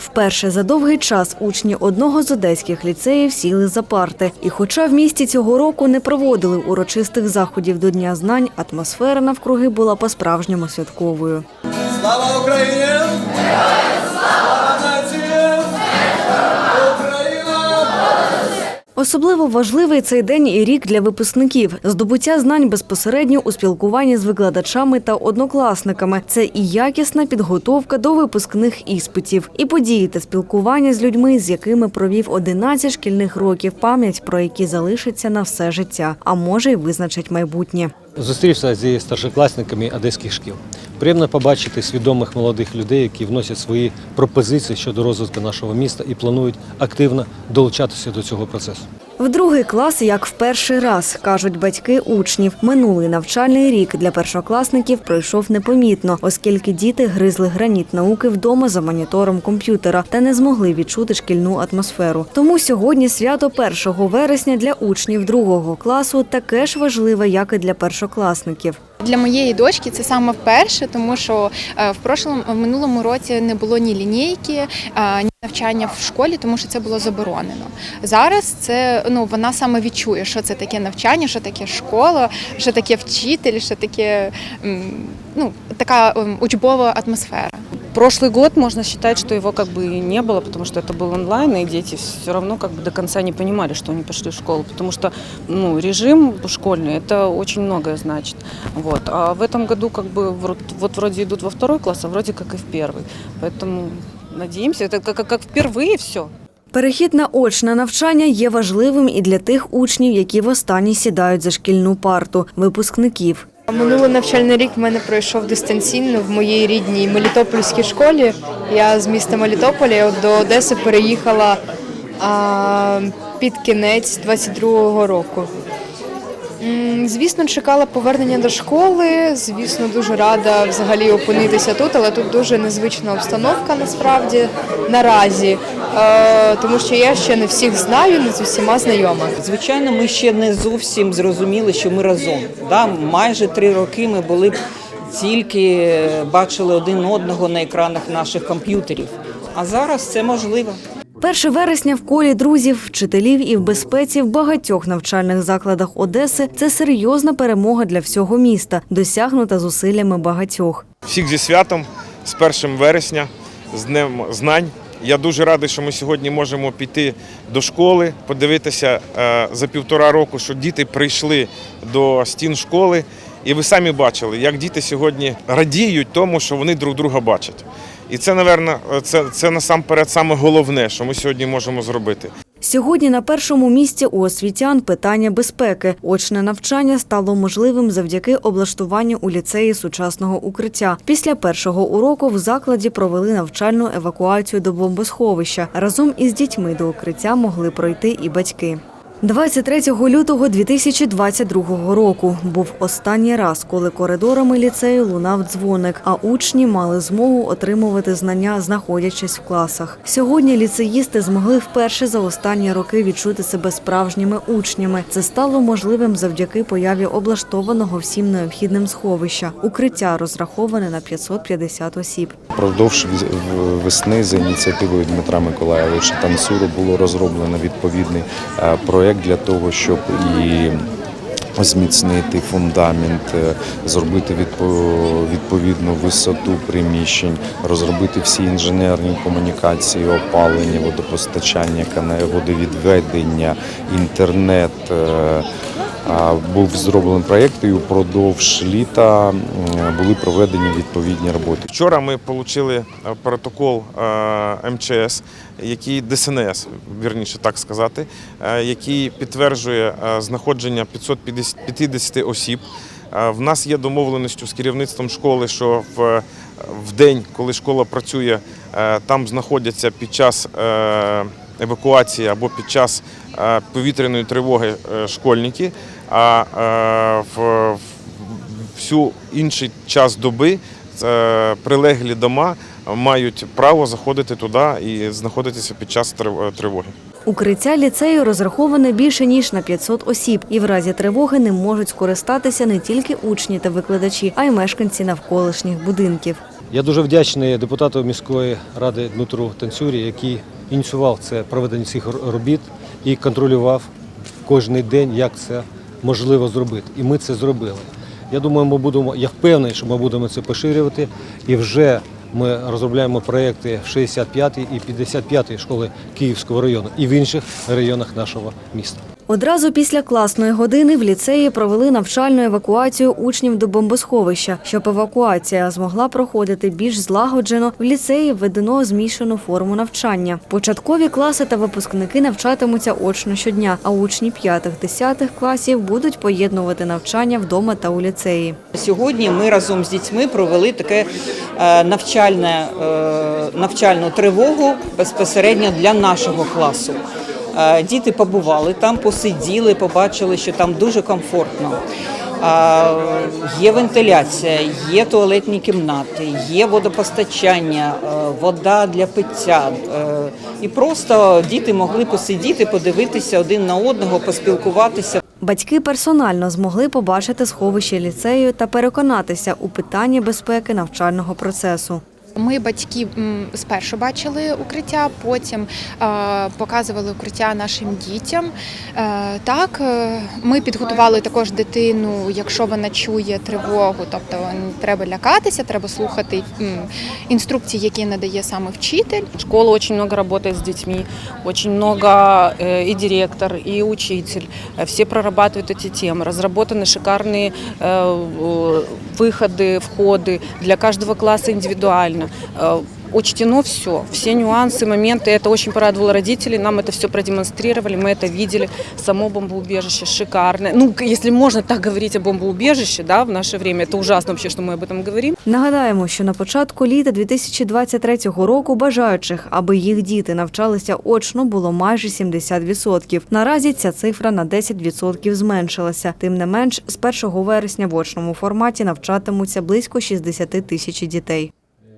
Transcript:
Вперше за довгий час учні одного з одеських ліцеїв сіли за парти. І хоча в місті цього року не проводили урочистих заходів до Дня знань, атмосфера навкруги була по-справжньому святковою. Слава Україні! Особливо важливий цей день і рік для випускників. Здобуття знань безпосередньо у спілкуванні з викладачами та однокласниками. Це і якісна підготовка до випускних іспитів, і події та спілкування з людьми, з якими провів 11 шкільних років, пам'ять про які залишиться на все життя, а може й визначить майбутнє. Зустрівся зі старшокласниками одеських шкіл. Приємно побачити свідомих молодих людей, які вносять свої пропозиції щодо розвитку нашого міста і планують активно долучатися до цього процесу. В другий клас, як в перший раз, кажуть батьки учнів. Минулий навчальний рік для першокласників пройшов непомітно, оскільки діти гризли граніт науки вдома за монітором комп'ютера та не змогли відчути шкільну атмосферу. Тому сьогодні свято 1 вересня для учнів другого класу таке ж важливе, як і для першокласників. Для моєї дочки це саме вперше, тому що е, в прошлому в минулому році не було ні лінійки, е, ні навчання в школі, тому що це було заборонено. Зараз це ну вона саме відчує, що це таке навчання, що таке школа, що таке вчитель, що таке ну така учбова атмосфера. Прошлый год можно считать, что его как бы и не было, потому что это был онлайн, и дети все равно как бы до конца не понимали, что они пошли в школу, потому что ну, режим школьный это очень многое значит. Вот. А в этом году как бы вро- вот вроде идут во второй класс, а вроде как и в первый. Поэтому надеемся, это как, как впервые все. Перехід на очне навчання є важливим і для тих учнів, які востаннє сідають за шкільну парту, випускників. Минулий навчальний рік в мене пройшов дистанційно в моїй рідній Мелітопольській школі. Я з міста Мелітополя до Одеси переїхала а, під кінець 22-го року. Звісно, чекала повернення до школи. Звісно, дуже рада взагалі опинитися тут, але тут дуже незвична обстановка насправді наразі, тому що я ще не всіх знаю, не з усіма знайома. Звичайно, ми ще не зовсім зрозуміли, що ми разом. Да? Майже три роки ми були б тільки бачили один одного на екранах наших комп'ютерів. А зараз це можливо. 1 вересня в колі друзів, вчителів і в безпеці в багатьох навчальних закладах Одеси це серйозна перемога для всього міста, досягнута зусиллями багатьох. Всіх зі святом з 1 вересня, з Днем знань. Я дуже радий, що ми сьогодні можемо піти до школи, подивитися е, за півтора року, що діти прийшли до стін школи, і ви самі бачили, як діти сьогодні радіють тому, що вони друг друга бачать. І це, напевно, це, це насамперед саме головне, що ми сьогодні можемо зробити. Сьогодні на першому місці у освітян питання безпеки. Очне навчання стало можливим завдяки облаштуванню у ліцеї сучасного укриття. Після першого уроку в закладі провели навчальну евакуацію до бомбосховища. Разом із дітьми до укриття могли пройти і батьки. 23 лютого 2022 року був останній раз, коли коридорами ліцею лунав дзвоник, а учні мали змогу отримувати знання, знаходячись в класах. Сьогодні ліцеїсти змогли вперше за останні роки відчути себе справжніми учнями. Це стало можливим завдяки появі облаштованого всім необхідним сховища. Укриття розраховане на 550 осіб. Продовж весни за ініціативою Дмитра Миколайовича Тансуру було розроблено відповідний е, проєкт для того, щоб і зміцнити фундамент, е, зробити відповідну висоту приміщень, розробити всі інженерні комунікації, опалення, водопостачання, водовідведення, інтернет. Е, Був зроблений проєкт і упродовж літа були проведені відповідні роботи. Вчора ми отримали протокол е, МЧС, який ДСНС, вірніше так сказати, е, який підтверджує е, знаходження 550 осіб. Е, В нас є домовленістю з керівництвом школи, що в, в день, коли школа працює, е, там знаходяться під час е, евакуації або під час е, повітряної тривоги школьники, а в, всю інший час доби прилеглі дома мають право заходити туди і знаходитися під час трив- тривоги. Укриття ліцею розраховане більше ніж на 500 осіб, і в разі тривоги ним можуть скористатися не тільки учні та викладачі, а й мешканці навколишніх будинків. Я дуже вдячний депутату міської ради Дмитру Танцюрі, який ініціював це проведення цих робіт і контролював кожен день, як це можливо зробити. І ми це зробили. Я думаю, ми будемо, я впевнений, що ми будемо це поширювати. І вже ми розробляємо проекти в 65-й і 55-й школи Київського району і в інших районах нашого міста. Одразу після класної години в ліцеї провели навчальну евакуацію учнів до бомбосховища. Щоб евакуація змогла проходити більш злагоджено, в ліцеї введено змішану форму навчання. Початкові класи та випускники навчатимуться очно щодня, а учні 5-10 класів будуть поєднувати навчання вдома та у ліцеї. Сьогодні ми разом з дітьми провели таке е, навчальне, е, навчальну тривогу безпосередньо для нашого класу. Е, Діти побували там, посиділи, побачили, що там дуже комфортно. Є вентиляція, є туалетні кімнати, є водопостачання, е, вода для пиття. Е, І просто діти могли посидіти, подивитися один на одного, поспілкуватися. Батьки персонально змогли побачити сховище ліцею та переконатися у питанні безпеки навчального процесу. Ми батьки м, спершу бачили укриття, потім е, показували укриття нашим дітям. Е, так, е, ми підготували також дитину, якщо вона чує тривогу, тобто не треба лякатися, треба слухати м, інструкції, які надає саме вчитель. Школа очень много работает с детьми, очень много э, и директор, и учитель. Э, Все прорабатывают эти темы. Разработаны шикарные э, э, выходы, входы для каждого класса индивидуально. Э, Учтено все, все нюансы, моменты. Это очень порадовало родителей. Нам это все продемонстрировали, мы это видели. Само бомбоубежище шикарное. Ну, к- если можно так говорить о бомбоубежище, да, в наше время, это ужасно вообще, что мы об этом говорим. Нагадаємо, що на початку літа 2023 року бажаючих, аби їх діти навчалися очно, було майже 70%. Наразі ця цифра на 10% зменшилася. Тим не менш, з 1 вересня в очному форматі навчатимуться близько 60 тисяч дітей.